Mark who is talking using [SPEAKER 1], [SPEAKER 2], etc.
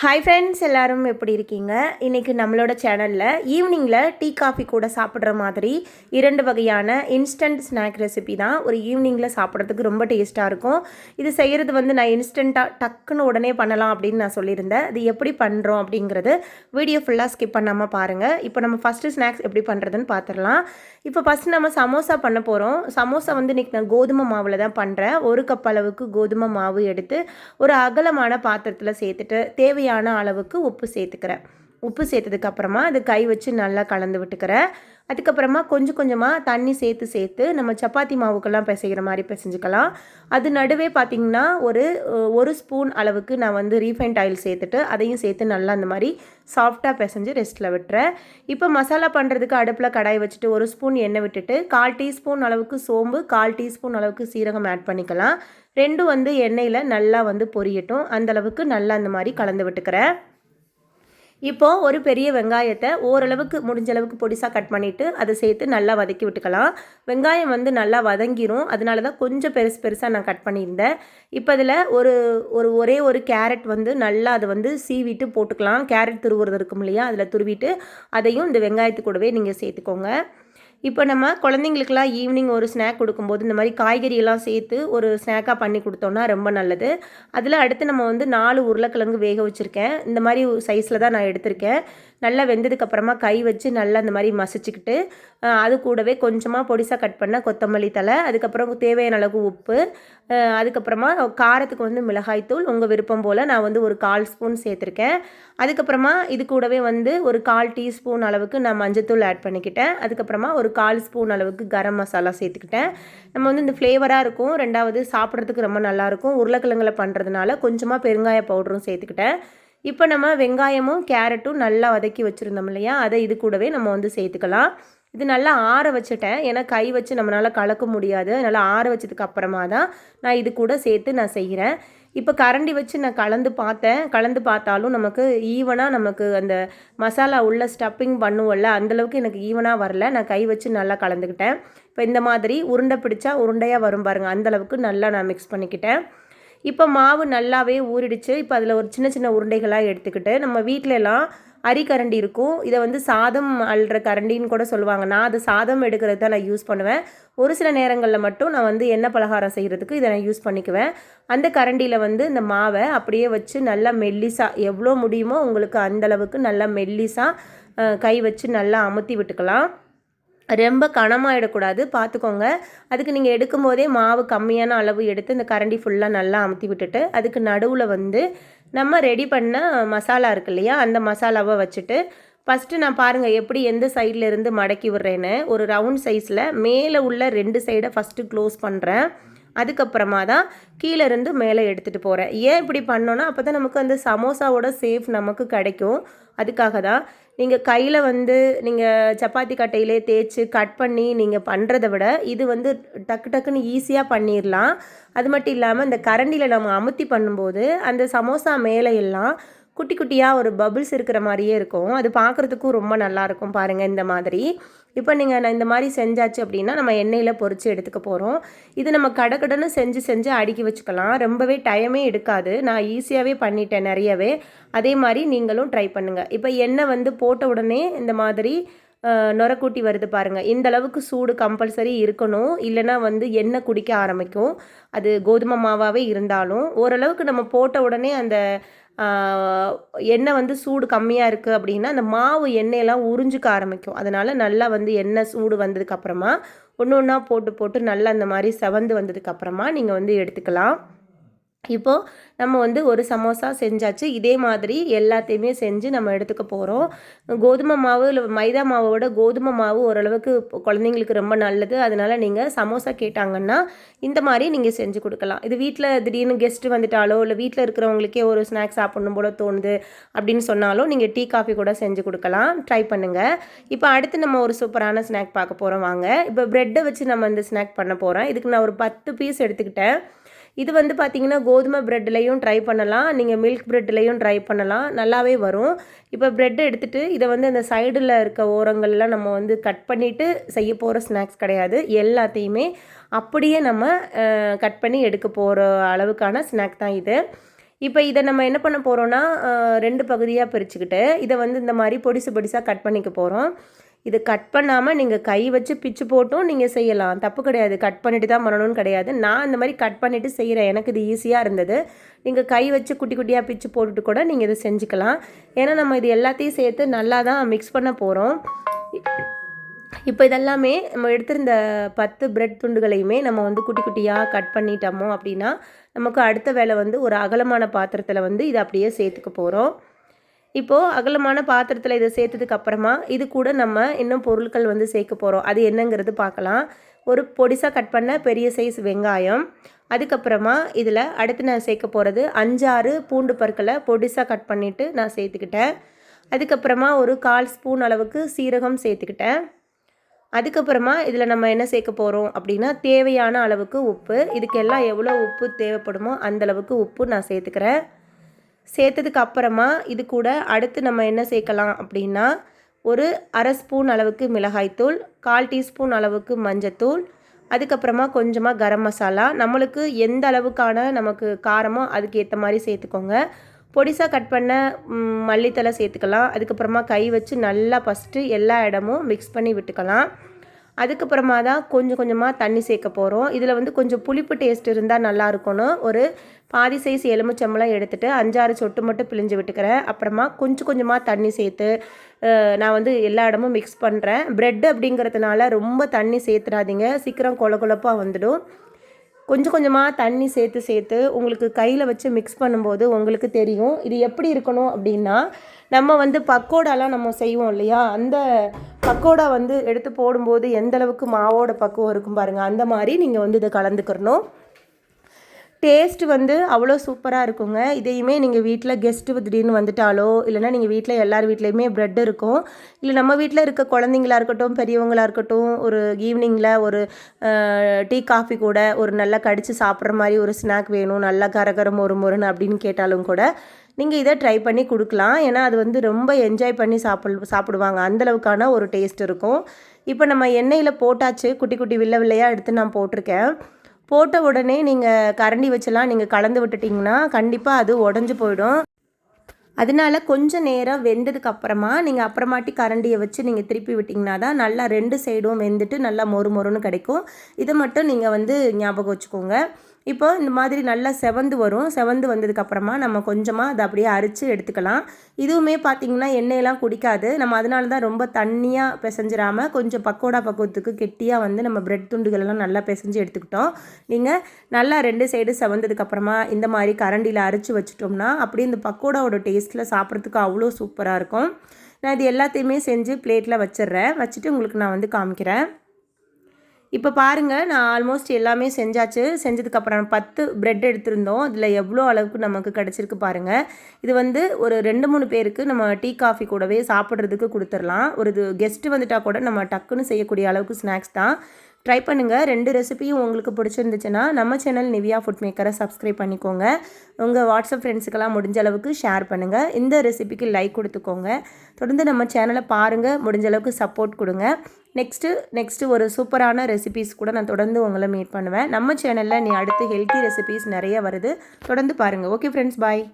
[SPEAKER 1] Hi friends எல்லோரும் எப்படி இருக்கீங்க? இன்றைக்கி நம்மளோட சேனலில் ஈவினிங்கில் டீ காஃபி கூட சாப்பிட்ற மாதிரி இரண்டு வகையான இன்ஸ்டன்ட் ஸ்நாக் ரெசிபி தான் ஒரு ஈவினிங்கில் சாப்பிட்றதுக்கு ரொம்ப டேஸ்ட்டாக இருக்கும். இது செய்கிறது வந்து நான் இன்ஸ்டண்ட்டாக டக்குன்னு உடனே பண்ணலாம் அப்படின்னு நான் சொல்லியிருந்தேன். அது எப்படி பண்ணுறோம் அப்படிங்கிறது வீடியோ ஃபுல்லாக ஸ்கிப் பண்ணாமல் பாருங்கள் இப்போ நம்ம ஃபஸ்ட்டு ஸ்நாக்ஸ் எப்படி பண்ணுறதுன்னு பார்த்துடலாம் இப்போ ஃபஸ்ட் நம்ம சமோசா பண்ண போகிறோம் சமோசா வந்து இன்றைக்கி நான் கோதுமை மாவில் தான் பண்ணுறேன் ஒரு கப் அளவுக்கு கோதுமை மாவு எடுத்து ஒரு அகலமான பாத்திரத்தில் சேர்த்துட்டு தேவையான அளவுக்கு உப்பு சேர்த்துக்கிறேன். உப்பு சேர்த்ததுக்கு அப்புறமா அது கை வச்சு நல்லா கலந்து விட்டுக்கிறேன். அதுக்கப்புறமா கொஞ்சம் கொஞ்சமாக தண்ணி சேர்த்து சேர்த்து நம்ம சப்பாத்தி மாவுக்கெல்லாம் பிசைகிற மாதிரி பிசைஞ்சுக்கலாம். அது நடுவே பார்த்திங்கன்னா ஒரு ஒரு ஸ்பூன் அளவுக்கு நான் வந்து ரீஃபைண்ட் ஆயில் சேர்த்துட்டு அதையும் சேர்த்து நல்லா அந்த மாதிரி சாஃப்டாக பிசைஞ்சு ரெஸ்ட்டில் விட்டுறேன். இப்போ மசாலா பண்ணுறதுக்கு அடுப்பில் கடாய் வச்சுட்டு ஒரு ஸ்பூன் எண்ணெய் விட்டுட்டு கால் டீஸ்பூன் அளவுக்கு சோம்பு கால் டீஸ்பூன் அளவுக்கு சீரகம் ஆட் பண்ணிக்கலாம். ரெண்டும் வந்து எண்ணெயில் நல்லா வந்து பொரியட்டும். அந்தளவுக்கு நல்லா அந்த மாதிரி கலந்து விட்டுக்கிறேன். இப்போ ஒரு பெரிய வெங்காயத்தை ஓரளவுக்கு முடிஞ்ச அளவுக்கு பொடிசாக கட் பண்ணிவிட்டு அதை சேர்த்து நல்லா வதக்கி விட்டுக்கலாம். வெங்காயம் வந்து நல்லா வதங்கிரும். அதனால தான் கொஞ்சம் பெருசு பெருசாக நான் கட் பண்ணியிருந்தேன். இப்போ அதில் ஒரு ஒரு ஒரே ஒரு கேரட் வந்து நல்லா அதை வந்து சீவிட்டு போட்டுக்கலாம். கேரட் துருவுறது இருக்கும் இல்லையா? அதில் துருவிட்டு அதையும் இந்த வெங்காயத்து கூடவே நீங்கள் சேர்த்துக்கோங்க. இப்போ நம்ம குழந்தைங்களுக்குலாம் ஈவினிங் ஒரு ஸ்நாக் கொடுக்கும்போது இந்த மாதிரி காய்கறியெல்லாம் சேர்த்து ஒரு ஸ்நாக்காக பண்ணி கொடுத்தோம்னா ரொம்ப நல்லது. அதில் அடுத்து நம்ம வந்து நாலு உருளைக்கிழங்கு வேக வச்சுருக்கேன். இந்த மாதிரி சைஸில் தான் நான் எடுத்திருக்கேன். நல்லா வெந்ததுக்கப்புறமா கை வச்சு நல்லா இந்த மாதிரி மசிச்சுக்கிட்டு அது கூடவே கொஞ்சமாக பொடிசாக கட் பண்ண கொத்தமல்லி தலை அதுக்கப்புறம் தேவையான அளவு உப்பு அதுக்கப்புறமா காரத்துக்கு வந்து மிளகாய்த்தூள் உங்கள் விருப்பம் போல் நான் வந்து ஒரு கால் ஸ்பூன் சேர்த்துருக்கேன். அதுக்கப்புறமா இது கூடவே வந்து ஒரு கால் டீஸ்பூன் அளவுக்கு நான் மஞ்சத்தூள் ஆட் பண்ணிக்கிட்டேன். அதுக்கப்புறமா ஒரு கால் ஸ்பூன் அளவுக்கு கரம் மசாலா சேர்த்துக்கிட்டேன். நம்ம வந்து இந்த ஃப்ளேவராக இருக்கும். ரெண்டாவது சாப்பிட்றதுக்கு ரொம்ப நல்லாயிருக்கும் உருளைக்கிழங்குல பண்ணுறதுனால கொஞ்சமாக பெருங்காய பவுடரும் சேர்த்துக்கிட்டேன். இப்போ நம்ம வெங்காயமும் கேரட்டும் நல்லா வதக்கி வச்சுருந்தோம் இல்லையா? அதை இது கூடவே நம்ம வந்து சேர்த்துக்கலாம். இது நல்லா ஆற வச்சுட்டேன். ஏன்னா கை வச்சு நம்மளால் கலக்க முடியாது. நல்லா ஆற வச்சதுக்கு அப்புறமா தான் நான் இது கூட சேர்த்து நான் செய்கிறேன். இப்போ கரண்டி வச்சு நான் கலந்து பார்த்தேன். கலந்து பார்த்தாலும் நமக்கு ஈவனாக நமக்கு அந்த மசாலா உள்ள ஸ்டப்பிங் பண்ணுவோம்ல அந்தளவுக்கு எனக்கு ஈவனாக வரல. நான் கை வச்சு நல்லா கலந்துக்கிட்டேன். இப்போ இந்த மாதிரி உருண்டை பிடிச்சா உருண்டையாக வரும் பாருங்கள் அந்தளவுக்கு நல்லா நான் மிக்ஸ் பண்ணிக்கிட்டேன். இப்போ மாவு நல்லாவே ஊறிடுச்சு. இப்போ அதில் ஒரு சின்ன சின்ன உருண்டைகளாக எடுத்துக்கிட்டு நம்ம வீட்டிலலாம் அரிக்கரண்டி இருக்கும். இதை வந்து சாதம் அள்ளுற கரண்டின்னு கூட சொல்லுவாங்க. நான் அது சாதம் எடுக்கிறது தான் நான் யூஸ் பண்ணுவேன். ஒரு சில நேரங்களில் மட்டும் நான் வந்து எண்ணெய் பலகாரம் செய்கிறதுக்கு இதை நான் யூஸ் பண்ணிக்குவேன். அந்த கரண்டியில் வந்து இந்த மாவை அப்படியே வச்சு நல்லா மெல்லிசாக எவ்வளோ முடியுமோ உங்களுக்கு அந்த அளவுக்கு நல்லா மெல்லிசாக கை வச்சு நல்லா அமுத்தி விட்டுக்கலாம். ரொம்ப கனமாயிடக்கூடாது. பார்த்துக்கோங்க. அதுக்கு நீங்கள் எடுக்கும்போதே மாவு கம்மியான அளவு எடுத்து இந்த கரண்டி ஃபுல்லாக நல்லா அமுத்தி விட்டுட்டு அதுக்கு நடுவில் வந்து நம்ம ரெடி பண்ண மசாலா இருக்கு இல்லையா? அந்த மசாலாவை வச்சுட்டு ஃபஸ்ட்டு நான் பாருங்கள் எப்படி எந்த சைடில் இருந்து மடக்கி விடுறேன்னு. ஒரு ரவுண்ட் சைஸில் மேலே உள்ள ரெண்டு சைடை ஃபஸ்ட்டு க்ளோஸ் பண்ணுறேன் அதுக்கப்புறமா தான் கீழே இருந்து மேலே எடுத்துகிட்டு போகிறேன் ஏன் இப்படி பண்ணோன்னா அப்போ தான் நமக்கு அந்த சமோசாவோட சேஃப் நமக்கு கிடைக்கும். அதுக்காக தான் நீங்கள் கையில் வந்து நீங்கள் சப்பாத்தி கட்டையிலே தேய்ச்சி கட் பண்ணி நீங்கள் பண்ணுறத விட இது வந்து டக்கு டக்குன்னு ஈஸியாக பண்ணிடலாம் அது மட்டும் இல்லாமல் இந்த கரண்டியில் நம்ம அமுத்தி பண்ணும்போது அந்த சமோசா மேலே எல்லாம் குட்டி குட்டியாக ஒரு பபுள்ஸ் இருக்கிற மாதிரியே இருக்கும். அது பார்க்குறதுக்கும் ரொம்ப நல்லா இருக்கும் பாருங்கள் இந்த மாதிரி. இப்போ நீங்கள் நான் இந்த மாதிரி செஞ்சாச்சு அப்படின்னா நம்ம எண்ணெயில் பொரித்து எடுத்துக்க போகிறோம் இது நம்ம கடக்கடன்னு செஞ்சு செஞ்சு அடுக்கி வச்சுக்கலாம். ரொம்பவே டைமே எடுக்காது. நான் ஈஸியாகவே பண்ணிட்டேன் நிறையவே. அதே மாதிரி நீங்களும் ட்ரை பண்ணுங்கள் இப்போ எண்ணெய் வந்து போட்ட உடனே இந்த மாதிரி நுரக்கூட்டி வருது பாருங்கள் இந்த அளவுக்கு சூடு கம்பல்சரி இருக்கணும். இல்லைன்னா வந்து எண்ணெய் குடிக்க ஆரம்பிக்கும். அது கோதுமை மாவாகவே இருந்தாலும் ஓரளவுக்கு நம்ம போட்ட உடனே அந்த எண்ணெய் வந்து சூடு கம்மியாக இருக்குது அப்படின்னா அந்த மாவு எண்ணெயெல்லாம் உறிஞ்சிக்க ஆரம்பிக்கும். அதனால் நல்லா வந்து எண்ணெய் சூடு வந்ததுக்கப்புறமா ஒன்று ஒன்றா போட்டு போட்டு நல்லா அந்த மாதிரி செவந்து வந்ததுக்கப்புறமா நீங்கள் வந்து எடுத்துக்கலாம். இப்போது நம்ம வந்து ஒரு சமோசா செஞ்சாச்சு. இதே மாதிரி எல்லாத்தையுமே செஞ்சு நம்ம எடுத்துக்க போகிறோம் கோதுமை மாவு இல்லை மைதா மாவோட விட கோதுமை மாவு ஓரளவுக்கு குழந்தைங்களுக்கு ரொம்ப நல்லது. அதனால் நீங்கள் சமோசா கேட்டாங்கன்னா இந்த மாதிரி நீங்கள் செஞ்சு கொடுக்கலாம். இது வீட்டில் திடீர்னு கெஸ்ட்டு வந்துட்டாலோ இல்லை வீட்டில் இருக்கிறவங்களுக்கே ஒரு ஸ்நாக்ஸ் சாப்பிடணும் போல தோணுது அப்படின்னு சொன்னாலும் நீங்கள் டீ காஃபி கூட செஞ்சு கொடுக்கலாம். ட்ரை பண்ணுங்கள் இப்போ அடுத்து நம்ம ஒரு சூப்பரான ஸ்நாக் பார்க்க போகிறோம் வாங்க. இப்போ ப்ரெட்டை வச்சு நம்ம இந்த ஸ்நாக் பண்ண போகிறோம் இதுக்கு நான் ஒரு பத்து பீஸ் எடுத்துக்கிட்டேன். இது வந்து பார்த்தீங்கன்னா கோதுமை ப்ரெட்லேயும் ட்ரை பண்ணலாம். நீங்கள் மில்க் ப்ரெட்லேயும் ட்ரை பண்ணலாம். நல்லாவே வரும். இப்போ ப்ரெட் எடுத்துகிட்டு இதை வந்து அந்த சைடில் இருக்க ஓரங்கள்லாம் நம்ம வந்து கட் பண்ணிவிட்டு செய்ய போகிற ஸ்நாக்ஸ் கிடையாது. எல்லாத்தையுமே அப்படியே நம்ம கட் பண்ணி எடுக்க போகிற அளவுக்கான ஸ்நாக் தான் இது. இப்போ இதை நம்ம என்ன பண்ண போகிறோன்னா ரெண்டு பகுதியாக பிரிச்சுக்கிட்டு இதை வந்து இந்த மாதிரி பொடிசு பொடிசாக கட் பண்ணிக்க போகிறோம் இது கட் பண்ணாமல் நீங்கள் கை வச்சு பிச்சு போட்டும் நீங்கள் செய்யலாம். தப்பு கிடையாது. கட் பண்ணிட்டு தான் பண்ணணும்னு கிடையாது. நான் இந்த மாதிரி கட் பண்ணிவிட்டு செய்கிறேன் எனக்கு இது ஈஸியாக இருந்தது. நீங்கள் கை வச்சு குட்டி குட்டியாக பிச்சு போட்டுட்டு கூட நீங்கள் இதை செஞ்சுக்கலாம். ஏன்னா நம்ம இது எல்லாத்தையும் சேர்த்து நல்லா தான் மிக்ஸ் பண்ண போகிறோம் இப்போ இதெல்லாமே நம்ம எடுத்திருந்த பத்து பிரெட் துண்டுகளையுமே நம்ம வந்து குட்டி குட்டியாக கட் பண்ணிட்டோமோ அப்படின்னா நமக்கு அடுத்த வேலை வந்து ஒரு அகலமான பாத்திரத்தில் வந்து இதை அப்படியே சேர்த்துக்க போகிறோம் இப்போது அகலமான பாத்திரத்தில் இதை சேர்த்ததுக்கு அப்புறமா இது கூட நம்ம இன்னும் பொருட்கள் வந்து சேர்க்க போகிறோம் அது என்னங்கிறது பார்க்கலாம். ஒரு பொடிசாக கட் பண்ண பெரிய சைஸ் வெங்காயம். அதுக்கப்புறமா இதில் அடுத்து நான் சேர்க்க போகிறது அஞ்சாறு பூண்டு பற்களை பொடிசாக கட் பண்ணிவிட்டு நான் சேர்த்துக்கிட்டேன். அதுக்கப்புறமா ஒரு கால் ஸ்பூன் அளவுக்கு சீரகம் சேர்த்துக்கிட்டேன். அதுக்கப்புறமா இதில் நம்ம என்ன சேர்க்க போகிறோம் அப்படின்னா தேவையான அளவுக்கு உப்பு. இதுக்கெல்லாம் எவ்வளோ உப்பு தேவைப்படுமோ அந்தளவுக்கு உப்பு நான் சேர்த்துக்கிறேன். சேர்த்ததுக்கு அப்புறமா இது கூட அடுத்து நம்ம என்ன சேர்க்கலாம் அப்படின்னா ஒரு அரை ஸ்பூன் அளவுக்கு மிளகாய்த்தூள் கால் டீஸ்பூன் அளவுக்கு மஞ்சத்தூள் அதுக்கப்புறமா கொஞ்சமாக கரம் மசாலா. நம்மளுக்கு எந்த அளவுக்கான நமக்கு காரமோ அதுக்கேற்ற மாதிரி சேர்த்துக்கோங்க. பொடிசாக கட் பண்ண மல்லித்தலை சேர்த்துக்கலாம். அதுக்கப்புறமா கை வச்சு நல்லா ஃபஸ்ட்டு எல்லா இடமும் மிக்ஸ் பண்ணி விட்டுக்கலாம். அதுக்கப்புறமா தான் கொஞ்சம் கொஞ்சமாக தண்ணி சேர்க்க போகிறோம் இதில் வந்து கொஞ்சம் புளிப்பு டேஸ்ட் இருந்தால் நல்லா இருக்கணும் ஒரு பாதி சைஸ் எலுமிச்சம்பளம் எடுத்துகிட்டு அஞ்சாறு சொட்டு மட்டும் பிழிஞ்சு விட்டுக்கிறேன். அப்புறமா கொஞ்சம் கொஞ்சமாக தண்ணி சேர்த்து நான் வந்து எல்லா இடமும் மிக்ஸ் பண்ணுறேன் ப்ரெட் அப்படிங்கிறதுனால ரொம்ப தண்ணி சேர்த்துடாதீங்க. சீக்கிரம் கொல கொலப்பாக வந்துடும். கொஞ்சம் கொஞ்சமாக தண்ணி சேர்த்து சேர்த்து உங்களுக்கு கையில் வச்சு மிக்ஸ் பண்ணும்போது உங்களுக்கு தெரியும். இது எப்படி இருக்கணும் அப்படின்னா நம்ம வந்து பக்கோடாலாம் நம்ம செய்வோம் இல்லையா? அந்த பக்கோடா வந்து எடுத்து போடும்போது எந்தளவுக்கு மாவோட பக்குவம் இருக்கும் பாருங்கள் அந்த மாதிரி நீங்கள் வந்து இதை கலந்துக்கிறணும். டேஸ்ட் வந்து அவ்வளோ சூப்பராக இருக்குங்க. இதையுமே நீங்கள் வீட்டில் கெஸ்ட்டு திடீர்னு வந்துட்டாலோ இல்லைனா நீங்கள் வீட்டில் எல்லார் வீட்லேயுமே ப்ரெட் இருக்கும். இல்லை நம்ம வீட்டில் இருக்க குழந்தைங்களா இருக்கட்டும் பெரியவங்களாக இருக்கட்டும் ஒரு ஈவினிங்கில் ஒரு டீ காஃபி கூட ஒரு நல்லா கடித்து சாப்பிட்ற மாதிரி ஒரு ஸ்நாக் வேணும். நல்லா கரகரம் ஒரு முருன்னு அப்படின்னு கேட்டாலும் கூட நீங்கள் இதை ட்ரை பண்ணி கொடுக்கலாம். ஏன்னா அது வந்து ரொம்ப என்ஜாய் பண்ணி சாப்பிட் சாப்பிடுவாங்க. அந்தளவுக்கான ஒரு டேஸ்ட் இருக்கும். இப்போ நம்ம எண்ணெயில் போட்டாச்சு குட்டி குட்டி வில்ல வில்லையாக எடுத்து நான் போட்டிருக்கேன். போட்ட உடனே நீங்கள் கரண்டி வச்செல்லாம் நீங்கள் கலந்து விட்டுட்டிங்கன்னா கண்டிப்பாக அது உடஞ்சி போயிடும். அதனால கொஞ்சம் நேரம் வெந்ததுக்கு அப்புறமா நீங்கள் அப்புறமாட்டி கரண்டியை வச்சு நீங்கள் திருப்பி விட்டிங்கன்னா தான் நல்லா ரெண்டு சைடும் வெந்துட்டு நல்லா மொறு மொறுன்னு கிடைக்கும். இதை மட்டும் நீங்கள் வந்து ஞாபகம் வச்சுக்கோங்க. இப்போ இந்த மாதிரி நல்லா செவந்து வரும். செவந்து வந்ததுக்கப்புறமா நம்ம கொஞ்சமாக அதை அப்படியே அரித்து எடுத்துக்கலாம். இதுவுமே பார்த்திங்கன்னா எண்ணெயெல்லாம் குடிக்காது. நம்ம அதனால தான் ரொம்ப தண்ணியாக பிசைஞ்சிடாமல் கொஞ்சம் பக்கோடா பக்குவத்துக்கு கெட்டியாக வந்து நம்ம பிரெட் துண்டுகளெல்லாம் நல்லா பிசைஞ்சு எடுத்துக்கிட்டோம். நீங்கள் நல்லா ரெண்டு சைடு செவந்ததுக்கப்புறமா இந்த மாதிரி கரண்டியில் அரித்து வச்சுட்டோம்னா அப்படியே இந்த பக்கோடாவோட டேஸ்ட்டில் சாப்பிட்றதுக்கு அவ்வளோ சூப்பராக இருக்கும். நான் இது எல்லாத்தையுமே செஞ்சு பிளேட்டில் வச்சிடுறேன். வச்சுட்டு உங்களுக்கு நான் வந்து காமிக்கிறேன். இப்போ பாருங்கள் நான் ஆல்மோஸ்ட் எல்லாமே செஞ்சாச்சு. செஞ்சதுக்கப்புறம் பத்து ப்ரெட் எடுத்திருந்தோம். இதில் எவ்வளோ அளவுக்கு நமக்கு கிடச்சிருக்கு பாருங்கள் இது வந்து ஒரு ரெண்டு மூணு பேருக்கு நம்ம டீ காஃபி கூடவே சாப்பிட்றதுக்கு கொடுத்துடலாம் ஒரு இது கெஸ்ட்டு வந்துட்டால் கூட நம்ம டக்குன்னு செய்யக்கூடிய அளவுக்கு ஸ்நாக்ஸ் தான். ட்ரை பண்ணுங்கள் ரெண்டு ரெசிபியும் உங்களுக்கு பிடிச்சிருந்துச்சுன்னா நம்ம சேனல் நிவியா ஃபுட் மேக்கரை சப்ஸ்கிரைப் பண்ணிக்கோங்க. உங்கள் வாட்ஸ்அப் ஃப்ரெண்ட்ஸுக்கெல்லாம் முடிஞ்ச அளவுக்கு ஷேர் பண்ணுங்கள் இந்த ரெசிபிக்கு லைக் கொடுத்துக்கோங்க. தொடர்ந்து நம்ம சேனலை பாருங்கள் முடிஞ்ச அளவுக்கு சப்போர்ட் கொடுங்க. நெக்ஸ்ட்டு நெக்ஸ்ட்டு ஒரு சூப்பரான ரெசிபீஸ் கூட நான் தொடர்ந்து உங்களை மீட் பண்ணுவேன். நம்ம சேனலில் நீ அடுத்து ஹெல்த்தி ரெசிபீஸ் நிறைய வருது. தொடர்ந்து பாருங்கள் ஓகே ஃப்ரெண்ட்ஸ் பாய்